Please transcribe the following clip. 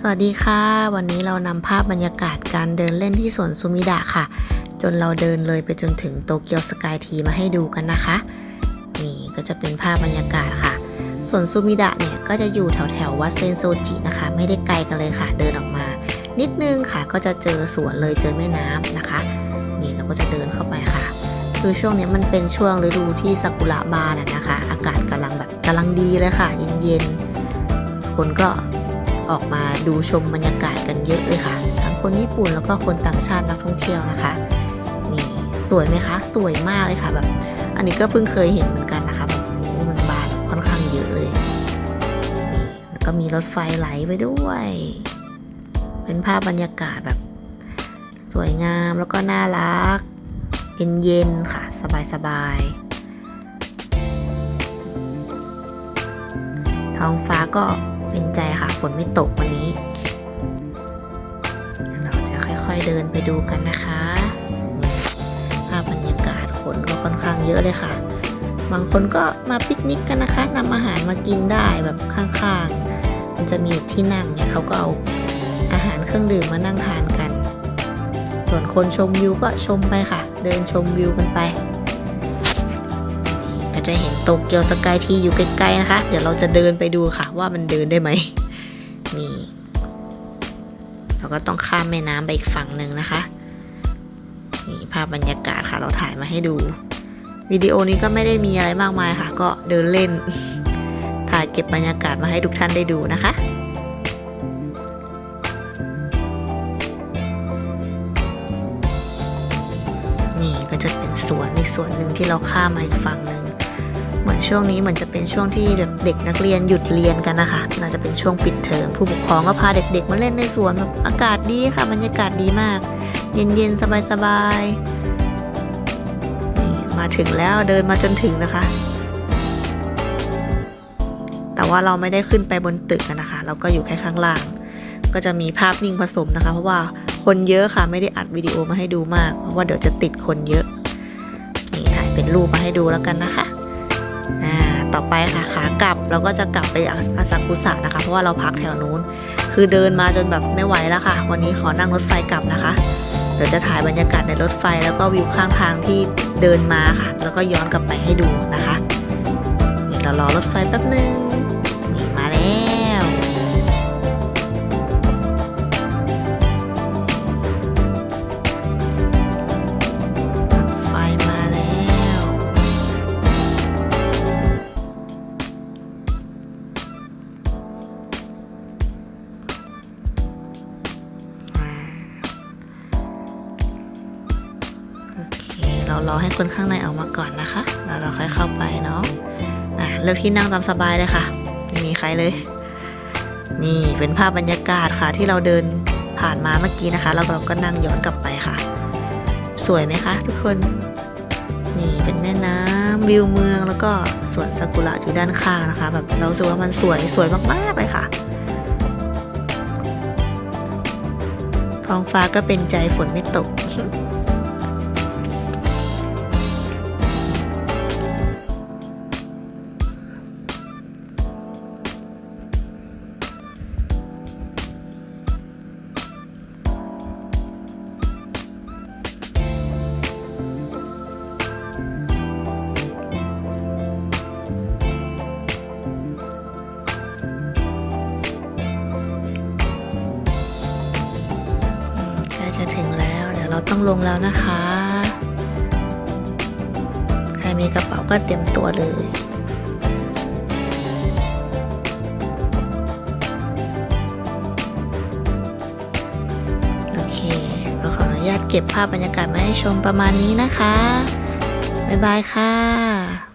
สวัสดีค่ะ วันนี้เรานำภาพบรรยากาศการเดินเล่นที่สวนซูมิดะค่ะ จนเราเดินเลยไปจนถึงโตเกียวสกายทีมาให้ดูกันนะคะ นี่ก็จะเป็นภาพบรรยากาศค่ะสวนซูมิดะเนี่ยก็จะอยู่แถวแถววัดเซนโซจินะคะ ไม่ได้ไกลกันเลยค่ะ เดินออกมา นิดนึงค่ะก็จะเจอสวนเลยเจอแม่น้ำนะคะ นี่เราก็จะเดินเข้าไปค่ะ คือช่วงนี้มันเป็นช่วงฤดูที่ซากุระบานนะคะ อากาศกำลังแบบกำลังดีเลยค่ะ เย็นๆคนก็ ออกมาดูชมบรรยากาศกันเยอะเลยค่ะ ทั้งคนญี่ปุ่นแล้วก็คนต่างชาตินักท่องเที่ยวนะคะ นี่สวยไหมคะ สวยมากเลยค่ะแบบ อันนี้ก็เพิ่งเคยเห็นเหมือนกันนะคะแบบโอ้มันบานค่อนข้างเยอะเลยนี่แล้วก็มีรถไฟไหลไปด้วย เป็นภาพบรรยากาศแบบ สวยงามแล้วก็น่ารักเย็นๆค่ะ สบายๆท้องฟ้าก็ เป็นใจค่ะ ฝนไม่ตกวันนี้ เราจะค่อยๆเดินไปดูกันนะคะนี่ภาพบรรยากาศคนก็ค่อนข้างเยอะเลยค่ะ บางคนก็มาปิกนิกกันนะคะนำอาหารมากินได้แบบข้างๆ มันจะมีที่นั่งเนี่ยเขาก็เอาอาหารเครื่องดื่มมานั่งทานกัน ส่วนคนชมวิวก็ชมไปค่ะ เดินชมวิวกันไป จะเห็นโตเกียวสกายทีอยู่ไกล้ๆนะคะ เดี๋ยวเราจะเดินไปดูค่ะว่ามันเดินได้ไหมนี่ เราก็ต้องข้ามแม่น้ำไปอีกฝั่งหนึ่งนะคะนี่ภาพบรรยากาศค่ะเราถ่ายมาให้ดูวิดีโอนี้ก็ไม่ได้มีอะไรมากมายค่ะ ก็เดินเล่น ถ่ายเก็บบรรยากาศมาให้ทุกท่านได้ดูนะคะนี่ก็จะเป็นสวนอีกสวนหนึ่งที่เราข้ามมาอีกฝั่งหนึ่ง เหมือนช่วงนี้เหมือนจะเป็นช่วงที่แบบเด็กนักเรียนหยุดเรียนกันนะคะ น่าจะเป็นช่วงปิดเทอมผู้ปกครองก็พาเด็กๆ มาเล่นในสวนแบบอากาศดีค่ะบรรยากาศดีมาก เย็นๆสบายๆนี่มาถึงแล้วเดินมาจนถึงนะคะ แต่ว่าเราไม่ได้ขึ้นไปบนตึกนะคะ เราก็อยู่แค่ข้างล่าง ก็จะมีภาพนิ่งผสมนะคะ เพราะว่าคนเยอะค่ะไม่ได้อัดวิดีโอมาให้ดูมาก เพราะว่าเดี๋ยวจะติดคนเยอะ นี่ถ่ายเป็นรูปมาให้ดูแล้วกันนะคะ ต่อไปค่ะขากลับเราก็จะกลับไปอาซากุสะนะคะ เพราะว่าเราพักแถวนู้น คือเดินมาจนแบบไม่ไหวแล้วค่ะ วันนี้ขอนั่งรถไฟกลับนะคะ เดี๋ยวจะถ่ายบรรยากาศในรถไฟแล้วก็วิวข้างทางที่เดินมาค่ะ แล้วก็ย้อนกลับไปให้ดูนะคะนี่เรารอรถไฟแป๊บนึงนี่มาแล้ว เคเรารอให้คนข้างในออกมาก่อนนะคะ แล้วเราค่อยเข้าไปเนาะอะเลือกที่นั่งตามสบายเลยค่ะ ไม่มีใครเลย นี่เป็นภาพบรรยากาศค่ะ ที่เราเดินผ่านมาเมื่อกี้นะคะ แล้วเราก็นั่งย้อนกลับไปค่ะ สวยไหมคะทุกคน นี่เป็นแม่น้ำวิวเมืองแล้วก็สวนซากุระอยู่ด้านข้างนะคะ แบบเราสึกว่ามันสวยสวยมากๆเลยค่ะท้องฟ้าก็เป็นใจฝนไม่ตก จะถึงแล้ว เดี๋ยวเราต้องลงแล้วนะคะ ใครมีกระเป๋าก็เตรียมตัวเลยโอเคก็ขออนุญาตเก็บภาพบรรยากาศมาให้ชมประมาณนี้นะคะ บ๊ายบายค่ะ